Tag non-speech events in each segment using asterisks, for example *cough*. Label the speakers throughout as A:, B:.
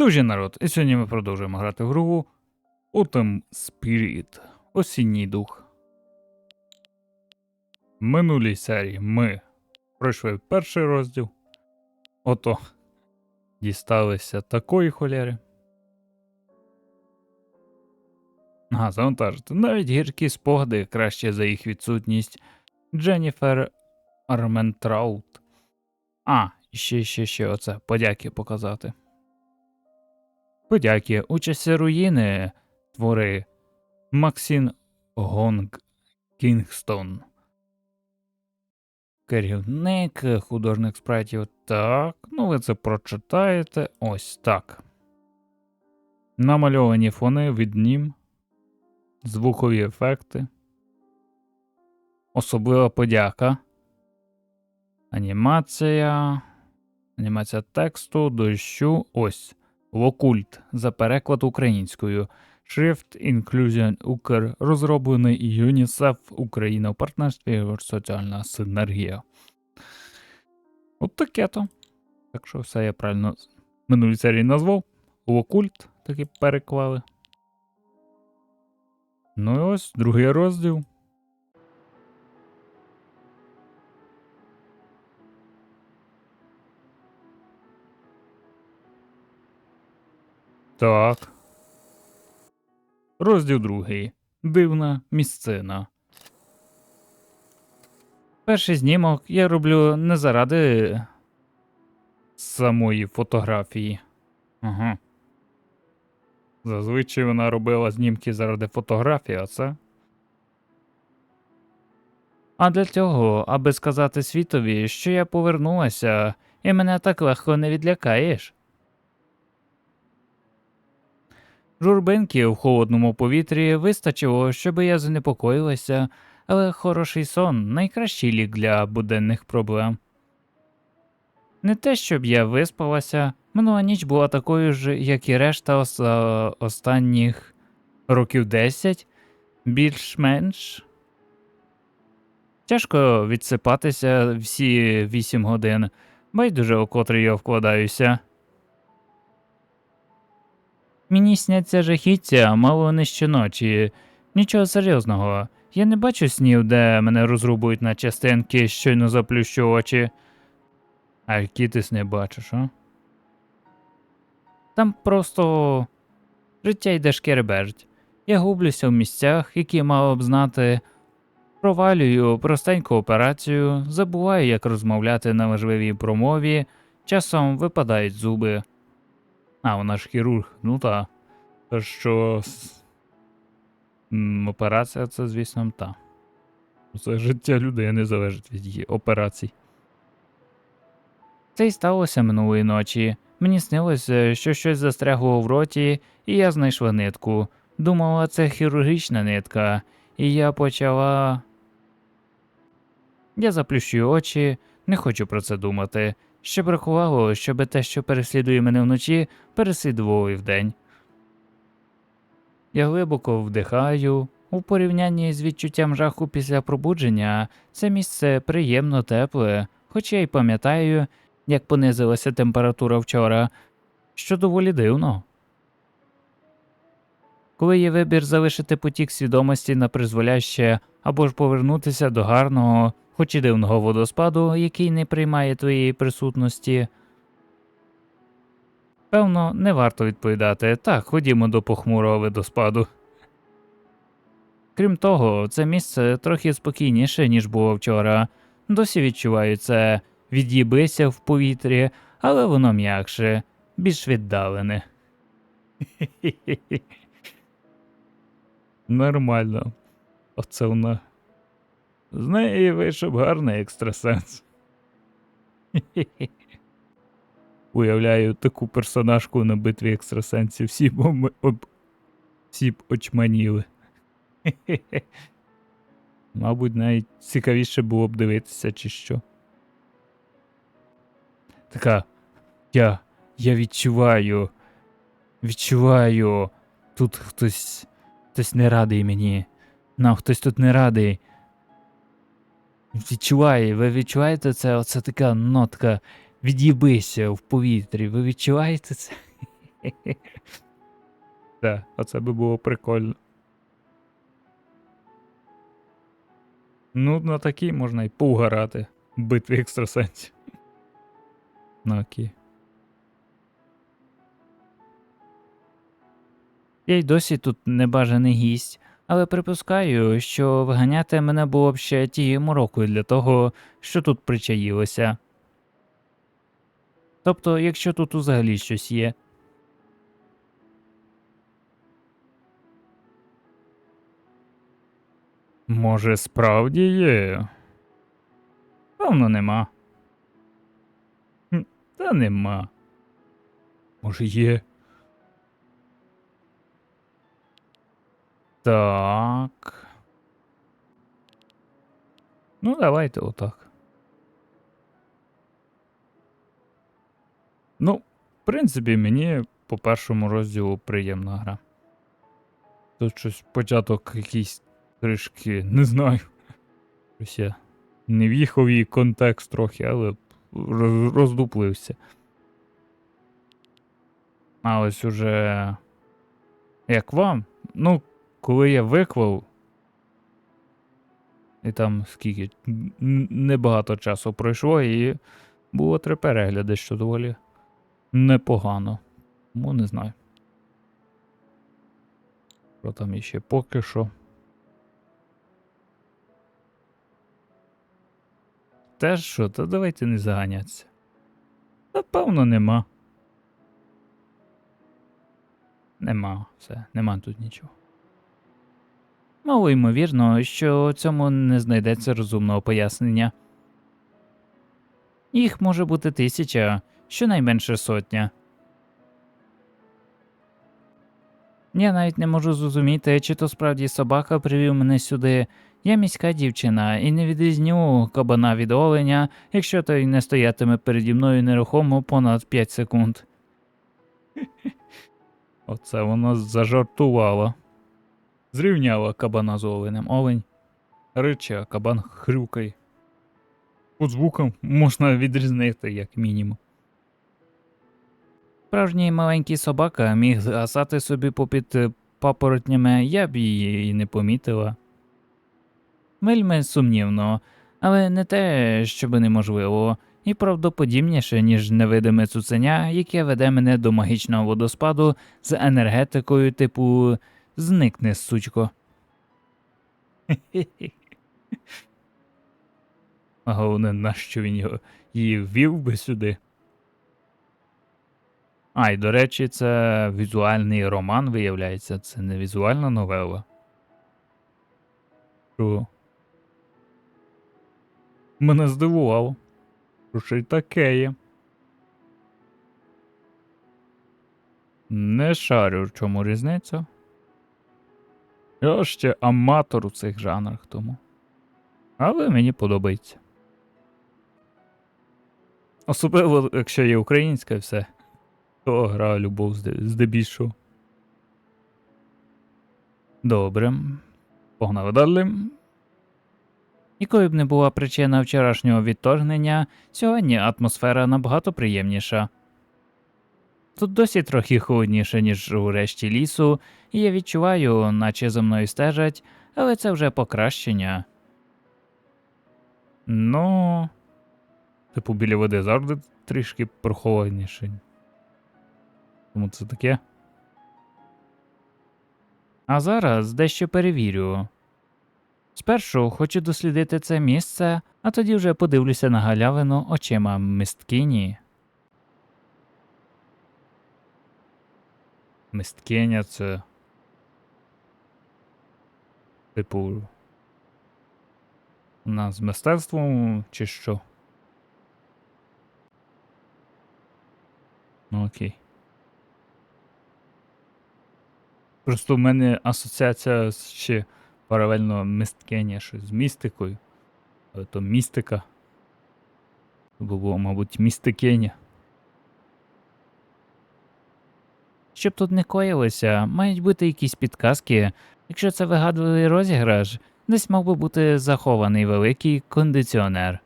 A: Дуже народ, і сьогодні ми продовжуємо грати в гру Autumn Spirit. Осінній дух. В минулій серії ми пройшли перший розділ. Ото дісталися такої холєри. Ага, завантажити. Навіть гіркі спогади краще за їх відсутність. Дженніфер Арментраут. А, ще, ще, ще оце. Подяки показати. Подяки. У часі руїни твори Максін Гонг Кінгстон. Керівник, художник спрайтів. Так, ну ви це прочитаєте. Ось так. Намальовані фони від нім. Звукові ефекти. Особлива подяка. Анімація. Анімація тексту, дощу. Ось. Локульт за переклад українською. Шрифт Inclusion Укр розроблений ЮНІСЕФ Україна у партнерстві Соціальна синергія. От таке то. Так що все я правильно минулій серії назвав. Локульт таки переклали. Ну і ось другий розділ. Так. Розділ другий. Дивна місцина. Перший знімок я роблю не заради самої фотографії. Ага. Зазвичай вона робила знімки заради фотографії, а це. А для цього, аби сказати світові, що я повернулася, і мене так легко не відлякаєш. Журбинки в холодному повітрі вистачило, щоб я занепокоїлася, але хороший сон найкращий лік для буденних проблем. Не те, щоб я виспалася, минула ніч була такою ж, як і решта ос- останніх років 10, більш-менш. Тяжко відсипатися всі 8 годин, байдуже у котрий я вкладаюся. Мені сняться жахіття мало не щоночі. Нічого серйозного. Я не бачу снів, де мене розрубують на частинки, щойно заплющу очі. А які ти сни бачиш, а? Там просто життя йде шкереберть. Я гублюся в місцях, які мало б знати. Провалюю простеньку операцію, забуваю, як розмовляти на важливій промові, часом випадають зуби. А, вона ж хірург, ну та. То що. Операція це, звісно, та. Це життя людини залежить від її операцій. Це й сталося минулої ночі. Мені снилося, що щось застрягло в роті, і я знайшла нитку. Думала, це хірургічна нитка, і я почала. Я заплющую очі, не хочу про це думати. Ще бракувало, щоб те, що переслідує мене вночі, переслідувало і вдень. Я глибоко вдихаю. У порівнянні з відчуттям жаху після пробудження це місце приємно тепле, хоч я й пам'ятаю, як понизилася температура вчора, що доволі дивно. Коли є вибір залишити потік свідомості на призволяще або ж повернутися до гарного, хоч і дивного водоспаду, який не приймає твоєї присутності. Певно, не варто відповідати так, ходімо до похмурого водоспаду. Крім того, це місце трохи спокійніше, ніж було вчора. Досі відчуваю це від'їбися в повітрі, але воно м'якше, більш віддалене. *laughs* Нормально. Оце вона. З неї вийшов гарний екстрасенс. *laughs* Уявляю таку персонажку на битві екстрасенсів. Всі б, ом- об... всі б очманіли. *laughs* Мабуть, навіть цікавіше було б дивитися, чи що. Така. Я. Я відчуваю. Відчуваю. Тут хтось. Хтось не радий мені. Нам хтось тут не радий. Відчуває, ви відчуваєте це? Оце така нотка від'їбися в повітрі. Ви відчуваєте це? *laughs* Так, оце би було прикольно. Ну, на такій можна і поугарати в битві екстрасенсів. *laughs* Ну окей. Я й досі тут небажаний гість, але припускаю, що виганяти мене було б ще тією морокою для того, що тут причаїлося. Тобто, якщо тут взагалі щось є. Може, справді є? Певно, нема. Та нема. Може, є. Так. Ну, давайте отак. Ну, в принципі, мені по першому розділу приємна гра. Тут щось початок якийсь трішки, не знаю. Щось я не в'їхав її контекст трохи, але роздуплився. А ось уже. Як вам? Ну, коли я виклав. І там скільки небагато часу пройшло, і було три перегляди, що доволі непогано. Тому не знаю. Що там іще поки що. Теж що, та давайте не заганятися. Напевно, нема. Нема, все, нема тут нічого. Мало ймовірно, що цьому не знайдеться розумного пояснення. Їх може бути тисяча, щонайменше сотня. Я навіть не можу зрозуміти, чи то справді собака привів мене сюди. Я міська дівчина і не відрізню кабана від оленя, якщо той не стоятиме переді мною нерухомо понад 5 секунд. *laughs* Оце воно зажартувало. Зрівняла кабана з оленем. Олень риче, а кабан хрюкає. По звукам можна відрізнити, як мінімум. Справжній маленький собака міг гасати собі попід е, папоротнями, я б її і не помітила. Вельми сумнівно, але не те, щоби неможливо, і правдоподібніше, ніж невидиме цуценя, яке веде мене до магічного водоспаду з енергетикою типу Зникни, сучко. А *laughs* головне, нащо він його її ввів би сюди. А, і до речі, це візуальний роман, виявляється, це не візуальна новела. Що? Мене здивувало. Що ще й таке є. Не шарю, в чому різниця. Я ще аматор у цих жанрах тому. Але мені подобається. Особливо, якщо є українська і все, то гра любов здебільшого. Добре. Погнали далі. Якою б не була причина вчорашнього відторгнення, сьогодні атмосфера набагато приємніша. Тут досі трохи холодніше, ніж у решті лісу, і я відчуваю, наче за мною стежать, але це вже покращення. Ну. Типу, біля води завжди трішки прохолодніше. Тому це таке. А зараз дещо перевірю. Спершу хочу дослідити це місце, а тоді вже подивлюся на галявину очима мисткині. Мисткиня це. Типу. Вона з мистецтвом чи що? Ну окей. Просто в мене асоціація з ще паралельно мисткиня щось з містикою. То містика. Було, мабуть, містикиня. Щоб тут не коїлося, мають бути якісь підказки. Якщо це вигадливий розіграш, десь мав би бути захований великий кондиціонер.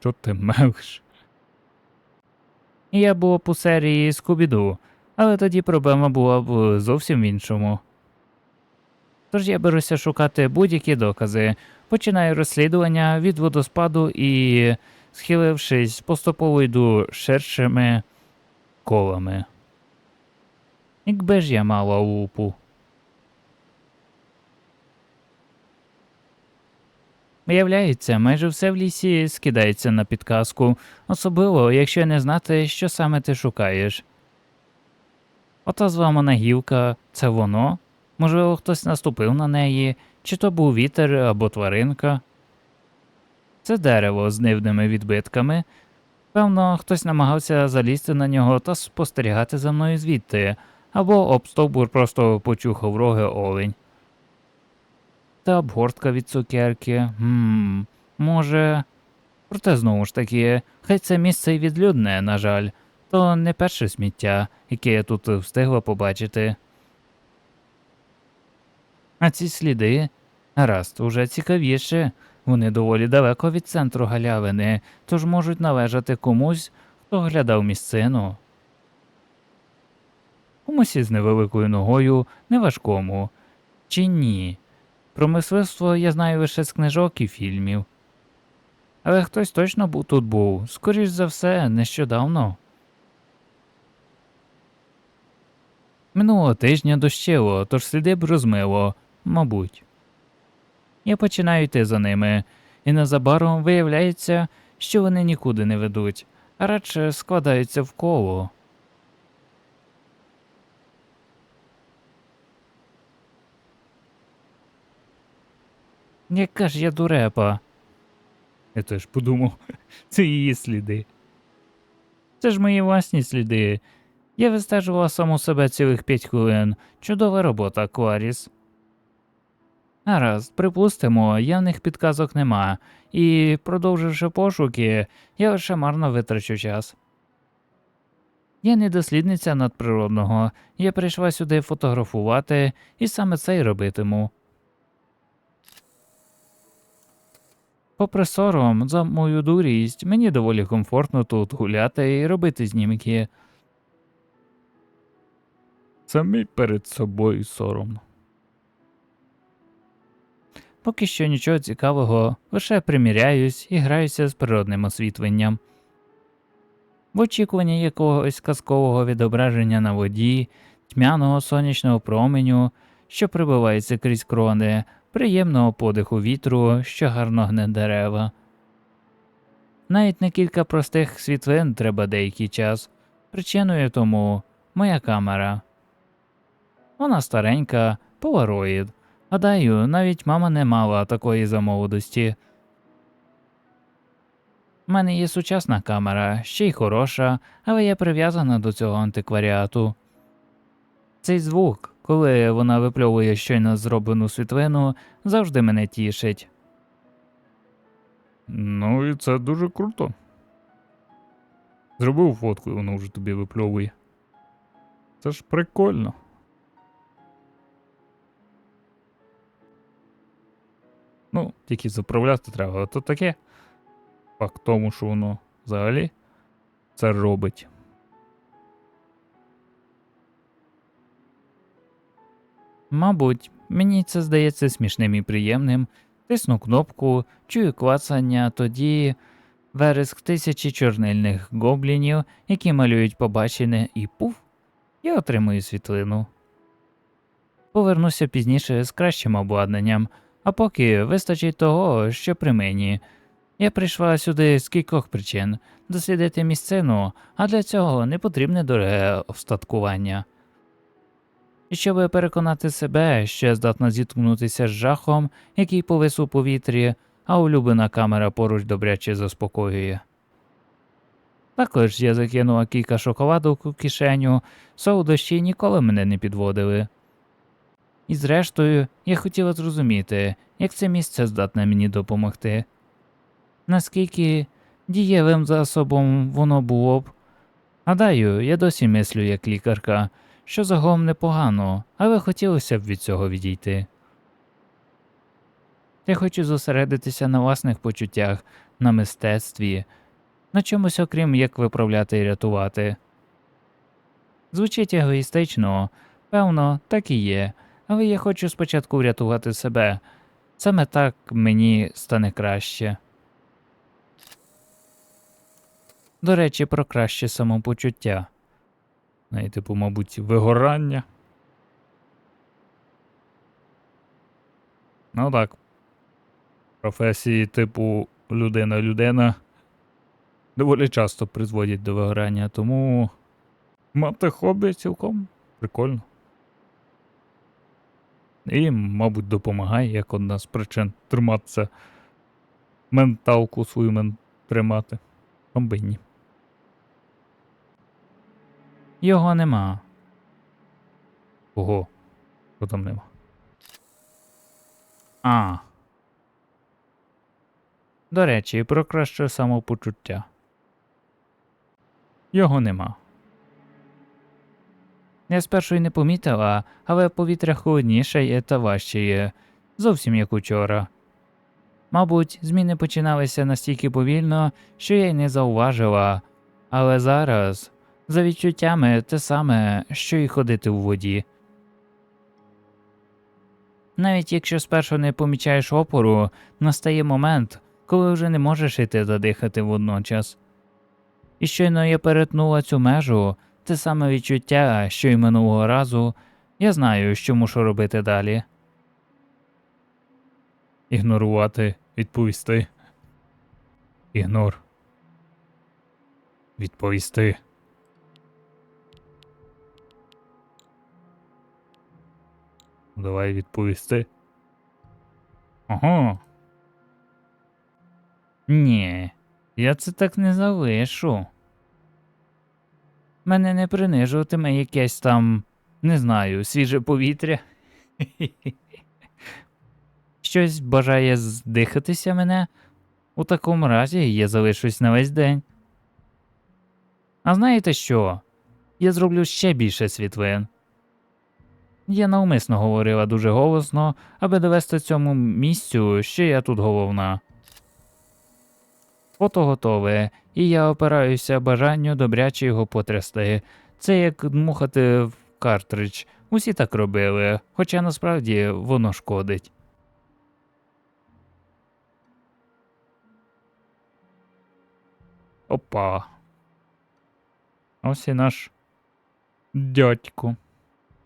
A: Що ти мелиш? я був у серії Скубіду, але тоді проблема була б зовсім в іншому. Тож я беруся шукати будь-які докази, починаю розслідування від водоспаду і, схилившись, поступово йду ширшими колами. Якби ж я мала лупу. Виявляється, майже все в лісі скидається на підказку, особливо, якщо не знати, що саме ти шукаєш. Ота зламана гілка це воно? Можливо, хтось наступив на неї, чи то був вітер або тваринка. Це дерево з дивними відбитками. Певно, хтось намагався залізти на нього та спостерігати за мною звідти, або об стовбур просто почухав роги олень. Та обгортка від цукерки. Гм, може. Проте знову ж таки, хай це місце й відлюдне, на жаль, то не перше сміття, яке я тут встигла побачити. А ці сліди, гаразд, уже цікавіше. Вони доволі далеко від центру галявини, тож можуть належати комусь, хто глядав місцину. Комусь із невеликою ногою, неважкому. Чи ні? Про мисливство я знаю лише з книжок і фільмів. Але хтось точно був тут був, скоріш за все, нещодавно. Минулого тижня дощило, тож сліди б розмило, мабуть. Я починаю йти за ними, і незабаром виявляється, що вони нікуди не ведуть, а радше складаються в коло. Яка ж я дурепа. Я теж подумав, *laughs* це її сліди. Це ж мої власні сліди. Я вистежувала саму себе цілих п'ять хвилин. Чудова робота, Кларіс. Гаразд, припустимо, явних підказок нема, і, продовживши пошуки, я лише марно витрачу час. Я не дослідниця надприродного, я прийшла сюди фотографувати і саме це й робитиму. Попри сором за мою дурість, мені доволі комфортно тут гуляти і робити знімки. Самі перед собою соромно. Поки що нічого цікавого, лише приміряюсь і граюся з природним освітленням. В очікуванні якогось казкового відображення на воді, тьмяного сонячного променю, що прибивається крізь крони, приємного подиху вітру, що гарно гне дерева. Навіть на кілька простих світлин треба деякий час. Причиною тому моя камера. Вона старенька, полароїд. Гадаю, навіть мама не мала такої за молодості. У мене є сучасна камера, ще й хороша, але я прив'язана до цього антикваріату. Цей звук, коли вона випльовує щойно зроблену світлину, завжди мене тішить.
B: Ну і це дуже круто. Зробив фотку, і воно вже тобі випльовує. Це ж прикольно. Ну, тільки заправляти треба, а то таке. Факт тому, що воно взагалі це робить.
A: Мабуть, мені це здається смішним і приємним. Тисну кнопку, чую клацання, тоді вереск тисячі чорнильних гоблінів, які малюють побачене, і пуф, я отримую світлину. Повернуся пізніше з кращим обладнанням, а поки вистачить того, що при мені. Я прийшла сюди з кількох причин дослідити місцину, а для цього не потрібне дороге остаткування. І щоб переконати себе, що я здатна зіткнутися з жахом, який повис у повітрі, а улюблена камера поруч добряче заспокоює. Також я закинула кілька шоколадок у кишеню, солодощі ніколи мене не підводили. І зрештою, я хотіла зрозуміти, як це місце здатне мені допомогти. Наскільки дієвим засобом воно було б. Гадаю, я досі мислю як лікарка, що загалом непогано, але хотілося б від цього відійти. Я хочу зосередитися на власних почуттях, на мистецтві. на чомусь окрім як виправляти і рятувати. Звучить егоїстично, певно, так і є, але я хочу спочатку врятувати себе. Саме так мені стане краще. До речі, про краще самопочуття.
B: Ну, типу, мабуть, вигорання. Ну так. Професії типу людина-людина доволі часто призводять до вигорання, тому мати хобі цілком прикольно. І, мабуть, допомагає як одна з причин триматися, менталку свою мен... тримати. Комбині.
A: Його нема.
B: Ого, що там нема.
A: А. До речі, про краще самопочуття. Його нема. Я спершу й не помітила, але повітря холодніше та важчає, зовсім як учора. Мабуть, зміни починалися настільки повільно, що я й не зауважила, але зараз, за відчуттями, те саме, що й ходити у воді. Навіть якщо спершу не помічаєш опору, настає момент, коли вже не можеш іти та дихати водночас. І щойно я перетнула цю межу, те саме відчуття, що й минулого разу, я знаю, що мушу робити далі.
B: Ігнорувати, відповісти. Ігнор. Відповісти. Давай відповісти. Ага.
A: Ні, я це так не залишу. Мене не принижуватиме якесь там, не знаю, свіже повітря. Щось бажає здихатися мене. У такому разі я залишусь на весь день. А знаєте що? Я зроблю ще більше світлин. Я навмисно говорила дуже голосно, аби довести цьому місцю, що я тут головна. Фото готове, і я опираюся бажанню добряче його потрясти. Це як дмухати в картридж. Усі так робили, хоча насправді воно шкодить.
B: Опа. Ось і наш дядько.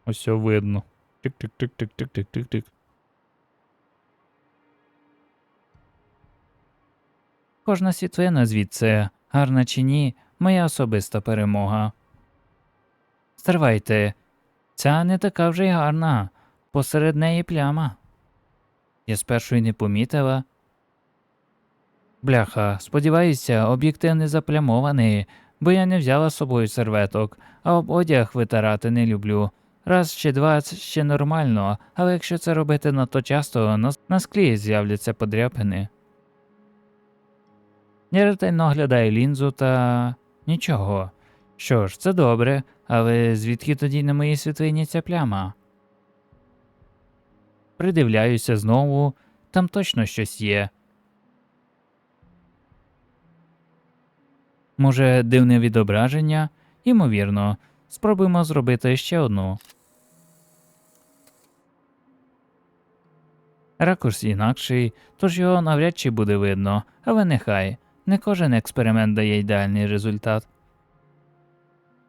B: Ось видно. Тик-тик-тик-тик-тик-тик-тик-тик.
A: Кожна світлина звідси, гарна чи ні, моя особиста перемога. Стривайте, ця не така вже й гарна, посеред неї пляма. Я спершу й не помітила. Бляха, сподіваюся, об'єктив не заплямований, бо я не взяла з собою серветок, а об одяг витирати не люблю. Раз чи два це ще нормально, але якщо це робити надто часто, на склі з'являться подряпини. Я ретельно оглядаю лінзу та нічого. Що ж, це добре, але звідки тоді на моїй світлині ця пляма? Придивляюся знову, там точно щось є. Може, дивне відображення? Ймовірно, спробуємо зробити ще одну. Ракурс інакший, тож його навряд чи буде видно, але нехай. Не кожен експеримент дає ідеальний результат.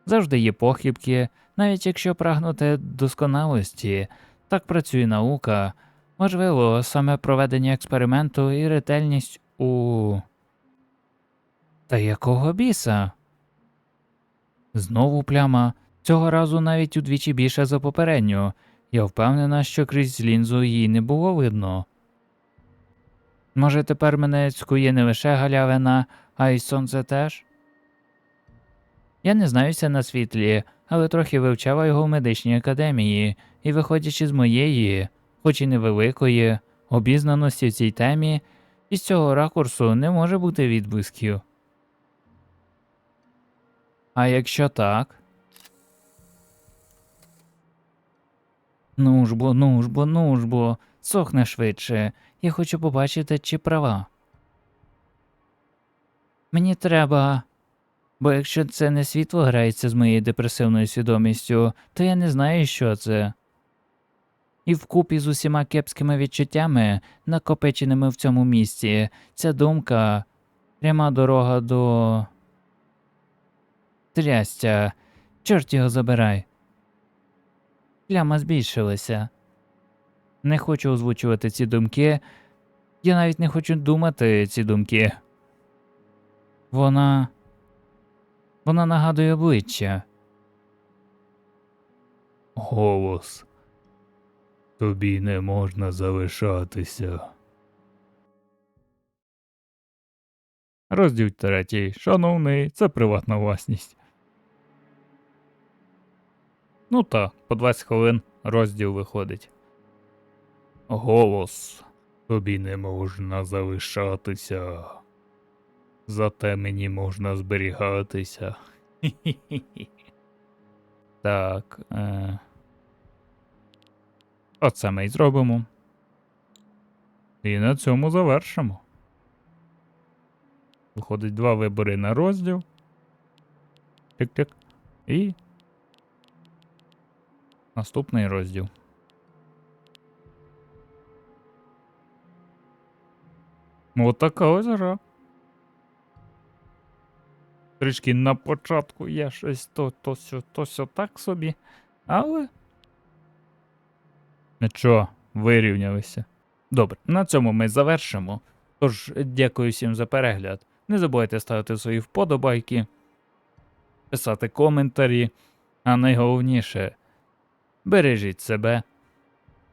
A: Завжди є похибки, навіть якщо прагнути досконалості, так працює наука. Можливо, саме проведення експерименту і ретельність у. Та якого біса? Знову пляма, цього разу навіть удвічі більше за попередню. Я впевнена, що крізь лінзу її не було видно. Може, тепер мене цькує не лише галявина, а й сонце теж? Я не знаюся на світлі, але трохи вивчала його в медичній академії, і, виходячи з моєї, хоч і невеликої, обізнаності в цій темі, із цього ракурсу не може бути відблисків. А якщо так? Ну ж бо, ну ж бо, ну ж бо, сохне швидше. Я хочу побачити, чи права. Мені треба. Бо якщо це не світло грається з моєю депресивною свідомістю, то я не знаю, що це. І вкупі з усіма кепськими відчуттями, накопиченими в цьому місці, ця думка пряма дорога до. Трястя. Чорт його забирай. Пляма збільшилася. Не хочу озвучувати ці думки. Я навіть не хочу думати ці думки. Вона. Вона нагадує обличчя.
B: Голос. Тобі не можна залишатися. Розділ третій. Шановний, це приватна власність. Ну та, по 20 хвилин розділ виходить. Голос. Тобі не можна залишатися. Зате мені можна зберігатися. *laughs* Так. Е... Оце ми й зробимо. І на цьому завершимо. Виходить два вибори на розділ. Тик-тик. І. Наступний розділ. От така ось гра. Трішки на початку є щось то, то, сьо, то сьо так собі. Але. Нічого, вирівнялися. Добре, на цьому ми завершимо. Тож, дякую всім за перегляд. Не забувайте ставити свої вподобайки, писати коментарі, а найголовніше бережіть себе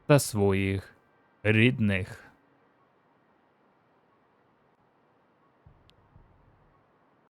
B: та своїх рідних.